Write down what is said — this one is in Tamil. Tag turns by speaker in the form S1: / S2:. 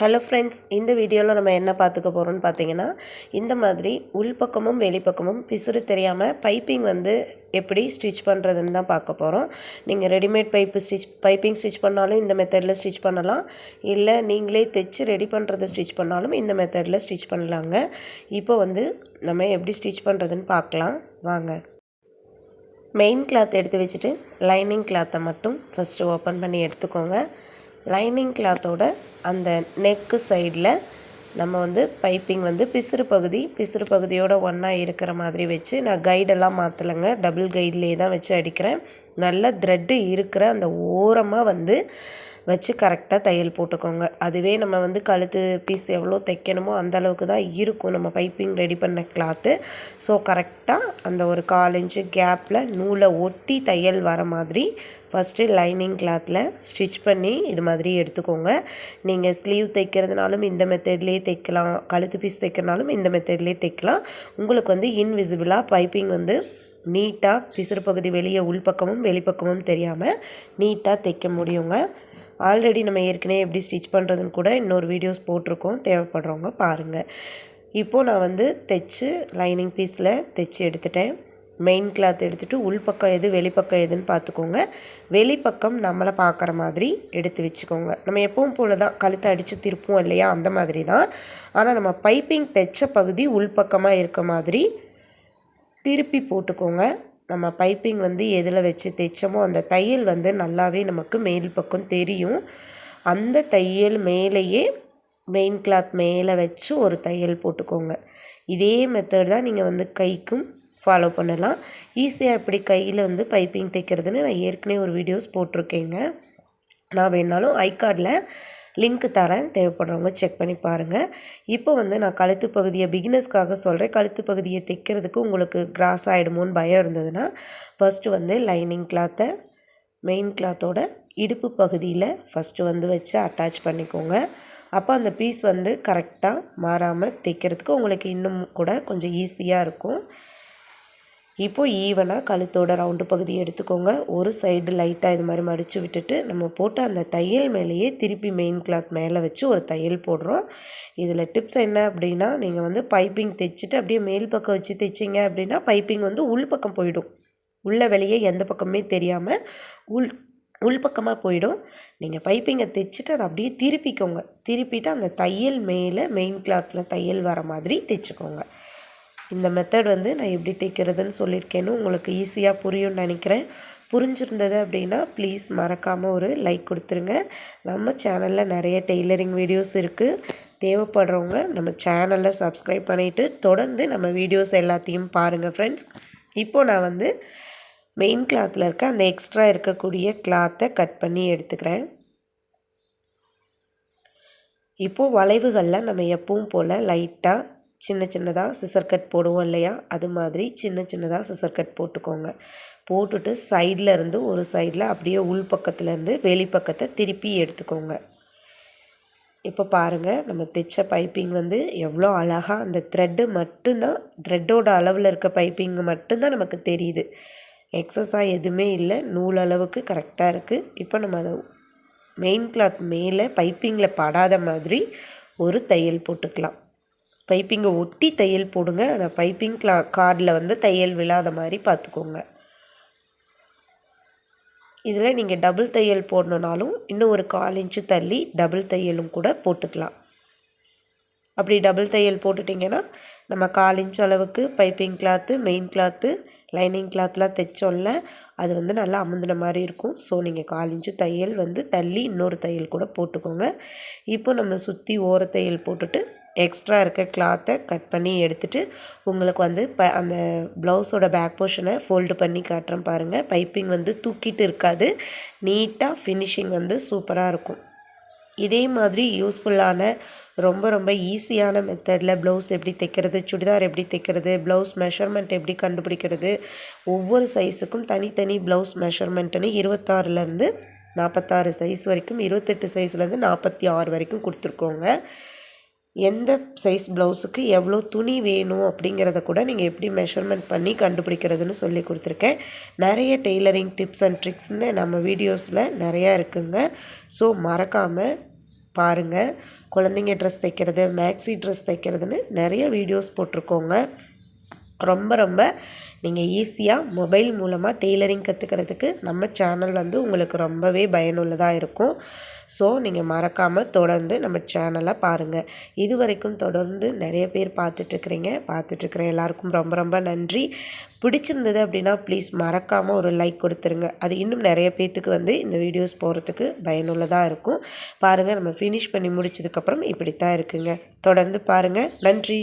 S1: ஹலோ ஃப்ரெண்ட்ஸ் இந்த வீடியோவில் நம்ம என்ன பார்த்துக்க போகிறோம்னு பார்த்தீங்கன்னா இந்த மாதிரி உள்பக்கமும் வெளிப்பக்கமும் பிசுறு தெரியாமல் பைப்பிங் வந்து எப்படி ஸ்டிச் பண்ணுறதுன்னு தான் பார்க்க போகிறோம் நீங்கள் readymade pipe stitch piping stitch பண்ணாலும் இந்த மெத்தடில் ஸ்டிச் பண்ணலாம். இல்லை நீங்களே தைச்சு ரெடி பண்ணுறது ஸ்டிச் பண்ணாலும் இந்த மெத்தடில் ஸ்டிச் பண்ணலாங்க. இப்போ வந்து நம்ம எப்படி ஸ்டிச் பண்ணுறதுன்னு பார்க்கலாம். வாங்க. மெயின் கிளாத் எடுத்து வச்சுட்டு லைனிங் கிளாத்தை மட்டும் ஃபஸ்ட்டு ஓப்பன் பண்ணி எடுத்துக்கோங்க. லைனிங் கிளாத்தோட அந்த நெக்கு சைடில் நம்ம வந்து பைப்பிங் வந்து பிசுறு பகுதி பிசுறு பகுதியோட ஒன்றா இருக்கிற மாதிரி வச்சு நான் கைடெல்லாம் மாற்றலைங்க டபுள் கைட்லேயே தான் வச்சு அடிக்கிறேன். நல்ல த்ரெட்டு இருக்கிற அந்த ஓரமாக வந்து வச்சு கரெக்டாக தையல் போட்டுக்கோங்க. அதுவே நம்ம வந்து கழுத்து பீஸ் எவ்வளோ தைக்கணுமோ அந்த அளவுக்கு தான் இருக்கும். நம்ம பைப்பிங் ரெடி பண்ண கிளாத்து ஸோ கரெக்டாக அந்த ஒரு கால் இன்ச்சு கேப்பில் நூலை ஒட்டி தையல் வர மாதிரி ஃபஸ்ட்டு லைனிங் கிளாத்தில் ஸ்டிச் பண்ணி இது மாதிரி எடுத்துக்கோங்க. நீங்கள் ஸ்லீவ் தைக்கிறதுனாலும் இந்த மெத்தட்லேயே தைக்கலாம். கழுத்து பீஸ் தைக்கிறனாலும் இந்த மெத்தட்லேயே தைக்கலாம். உங்களுக்கு வந்து இன்விசிபிளாக பைப்பிங் வந்து நீட்டாக பிசுறு பகுதி வெளியே உள்பக்கமும் வெளிப்பக்கமும் தெரியாமல் நீட்டாக தைக்க முடியுங்க. ஆல்ரெடி நம்ம ஏற்கனவே எப்படி ஸ்டிச் பண்ணுறதுன்னு கூட இன்னொரு வீடியோஸ் போட்டிருக்கோம். தேவைப்படுறவங்க பாருங்கள் இப்போது நான் வந்து தைச்சு லைனிங் பீஸில் தைச்சி எடுத்துட்டேன். மெயின் கிளாத் எடுத்துகிட்டு உள்பக்கம் எது வெளிப்பக்கம் எதுன்னு பார்த்துக்கோங்க. வெளிப்பக்கம் நம்மளை பார்க்குற மாதிரி எடுத்து வச்சுக்கோங்க. நம்ம எப்பவும் போல தான் கழுத்தை அடித்து திருப்போம் இல்லையா? அந்த மாதிரி தான். ஆனால் நம்ம பைப்பிங் தைச்ச பகுதி உள்பக்கமாக இருக்க மாதிரி திருப்பி போட்டுக்கோங்க. நம்ம பைப்பிங் வந்து எதில் வச்சு தைச்சோமோ அந்த தையல் வந்து நல்லாவே நமக்கு மேல் பக்கம் தெரியும். அந்த தையல் மேலேயே மெயின் கிளாத் மேலே வச்சு ஒரு தையல் போட்டுக்கோங்க. இதே மெத்தட் தான் நீங்கள் வந்து கைக்கும் ஃபாலோ பண்ணலாம். ஈஸியாக எப்படி கையில் வந்து பைப்பிங் தைக்கிறதுன்னு நான் ஏற்கனவே ஒரு வீடியோஸ் போட்டிருக்கேங்க. நான் வேணாலும் ஐ கார்டில் லிங்க் தரேன். தேவைப்படுறவங்க செக் பண்ணி பாருங்கள் இப்போ வந்து நான் கழுத்து பகுதியை பிகினஸ்க்காக சொல்கிறேன் கழுத்து பகுதியை தைக்கிறதுக்கு உங்களுக்கு கிராஸ் ஆகிடுமோன்னு பயம் இருந்ததுன்னா ஃபஸ்ட்டு வந்து லைனிங் கிளாத்தை மெயின் கிளாத்தோட இடுப்பு பகுதியில் ஃபஸ்ட்டு வந்து வச்சு அட்டாச் பண்ணிக்கோங்க. அப்போ அந்த பீஸ் வந்து கரெக்டாக மாறாமல் தைக்கிறதுக்கு உங்களுக்கு இன்னும் கூட கொஞ்சம் ஈஸியாக இருக்கும். இப்போது ஈவனாக கழுத்தோட ரவுண்டு பகுதி எடுத்துக்கோங்க. ஒரு சைடு லைட்டாக இது மாதிரி மடித்து விட்டுட்டு நம்ம போட்டு அந்த தையல் மேலேயே திருப்பி மெயின் கிளாத் மேலே வச்சு ஒரு தையல் போடுறோம். இதில் டிப்ஸ் என்ன அப்படின்னா நீங்கள் வந்து பைப்பிங் தைச்சிட்டு அப்படியே மேல் பக்கம் வச்சு தைச்சிங்க அப்படின்னா பைப்பிங் வந்து உள் பக்கம் போயிடும். உள்ள வெளியே எந்த பக்கமே தெரியாமல் உள் உள்பக்கமாக போயிடும். நீங்கள் பைப்பிங்கை தைச்சிட்டு அதை அப்படியே திருப்பிக்கோங்க. திருப்பிட்டு அந்த தையல் மேலே மெயின் கிளாத்தில் தையல் வர மாதிரி தைச்சிக்கோங்க. இந்த மெத்தட் வந்து நான் எப்படி தைக்கிறதுன்னு சொல்லியிருக்கேன்னு உங்களுக்கு ஈஸியாக புரியும்னு நினைக்கிறேன். புரிஞ்சிருந்தது அப்படின்னா ப்ளீஸ் மறக்காமல் ஒரு லைக் கொடுத்துருங்க. நம்ம சேனலில் நிறைய டெய்லரிங் வீடியோஸ் இருக்குது தேவைப்படுறவங்க நம்ம சேனலில் சப்ஸ்கிரைப் பண்ணிவிட்டு தொடர்ந்து நம்ம வீடியோஸ் எல்லாத்தையும் பாருங்கள் ஃப்ரெண்ட்ஸ் இப்போது நான் வந்து மெயின் கிளாத்தில் இருக்க அந்த எக்ஸ்ட்ரா இருக்கக்கூடிய கிளாத்தை கட் பண்ணி எடுத்துக்கிறேன். இப்போது வளைவுகளில் நம்ம எப்பவும் போல் லைட்டாக சின்ன சின்னதாக சிசர் கட் போடுவோம் இல்லையா? அது மாதிரி சின்ன சின்னதாக சிசர் கட் போட்டுக்கோங்க. போட்டுட்டு சைடில் இருந்து ஒரு சைடில் அப்படியே உள் பக்கத்துலேருந்து வெளிப்பக்கத்தை திருப்பி எடுத்துக்கோங்க. இப்போ பாருங்கள் நம்ம தைச்ச பைப்பிங் வந்து எவ்வளோ அழகாக அந்த த்ரெட்டு மட்டும்தான் த்ரெட்டோட அளவில் இருக்க பைப்பிங் மட்டும்தான் நமக்கு தெரியுது. எக்ஸஸாக எதுவுமே இல்லை நூல் அளவுக்கு கரெக்டாக இருக்குது இப்போ நம்ம அதை மெயின் கிளாத் மேலே பைப்பிங்கில் படாத மாதிரி ஒரு தையல் போட்டுக்கலாம். பைப்பிங்கை ஒட்டி தையல் போடுங்க. ஆனால் பைப்பிங் கிளா கார்டில் வந்து தையல் விழாத மாதிரி பார்த்துக்கோங்க. இதில் நீங்கள் டபுள் தையல் போடணுனாலும் இன்னும் ஒரு கால் இன்ச்சு தள்ளி டபுள் தையலும் கூட போட்டுக்கலாம். அப்படி டபுள் தையல் போட்டுட்டிங்கன்னா நம்ம கால் இன்ச் அளவுக்கு piping cloth main cloth lining கிளாத்லாம் தைச்சோம்ல அது வந்து நல்லா அமுந்தின மாதிரி இருக்கும். ஸோ நீங்கள் கால் இன்ச்சு தையல் வந்து தள்ளி இன்னொரு தையல் கூட போட்டுக்கோங்க. இப்போ நம்ம சுற்றி ஓர தையல் போட்டுட்டு எக்ஸ்ட்ரா இருக்க கிளாத்தை கட் பண்ணி எடுத்துகிட்டு உங்களுக்கு வந்து ப அந்த ப்ளவுஸோட பேக் போர்ஷனை ஃபோல்டு பண்ணி காட்டுறேன் பாருங்கள் பைப்பிங் வந்து தூக்கிட்டு இருக்காது. நீட்டாக ஃபினிஷிங் வந்து சூப்பராக இருக்கும். இதே மாதிரி யூஸ்ஃபுல்லான ரொம்ப ரொம்ப ஈஸியான மெத்தடில் ப்ளவுஸ் எப்படி தைக்கிறது சுடிதார் எப்படி தைக்கிறது ப்ளவுஸ் மெஷர்மெண்ட் எப்படி கண்டுபிடிக்கிறது ஒவ்வொரு சைஸுக்கும் தனித்தனி ப்ளவுஸ் மெஷர்மெண்ட்டுன்னு இருபத்தாறுலேருந்து நாற்பத்தாறு சைஸ் வரைக்கும் இருபத்தெட்டு சைஸ்லேருந்து நாற்பத்தி ஆறு வரைக்கும் கொடுத்துருக்கோங்க. எந்த சைஸ் ப்ளவுஸுக்கு எவ்வளோ துணி வேணும் அப்படிங்கிறத கூட நீங்கள் எப்படி மெஷர்மெண்ட் பண்ணி கண்டுபிடிக்கிறதுன்னு சொல்லி கொடுத்துருக்கேன். நிறைய டெய்லரிங் டிப்ஸ் அண்ட் ட்ரிக்ஸ்னு நம்ம வீடியோஸில் நிறையா இருக்குங்க. ஸோ மறக்காமல் பாருங்கள் குழந்தைங்க ட்ரெஸ் தைக்கிறது மேக்ஸி ட்ரெஸ் தைக்கிறதுன்னு நிறைய வீடியோஸ் போட்டிருக்கோங்க. ரொம்ப ரொம்ப நீங்கள் ஈஸியாக மொபைல் மூலமாக டெய்லரிங் கற்றுக்கிறதுக்கு நம்ம சேனல் வந்து உங்களுக்கு ரொம்பவே பயனுள்ளதாக இருக்கும். ஸோ நீங்கள் மறக்காமல் தொடர்ந்து நம்ம சேனலை பாருங்கள் இது வரைக்கும் தொடர்ந்து நிறைய பேர் பார்த்துட்ருக்குறீங்க. பார்த்துட்ருக்குற எல்லாருக்கும் ரொம்ப ரொம்ப நன்றி. பிடிச்சிருந்தது அப்படின்னா ப்ளீஸ் மறக்காமல் ஒரு லைக் கொடுத்துருங்க. அது இன்னும் நிறைய பேர்த்துக்கு வந்து இந்த வீடியோஸ் போகிறதுக்கு பயனுள்ளதாக இருக்கும். பாருங்கள் நம்ம ஃபினிஷ் பண்ணி முடிச்சதுக்கப்புறம் இப்படி தான் இருக்குங்க. தொடர்ந்து பாருங்கள் நன்றி.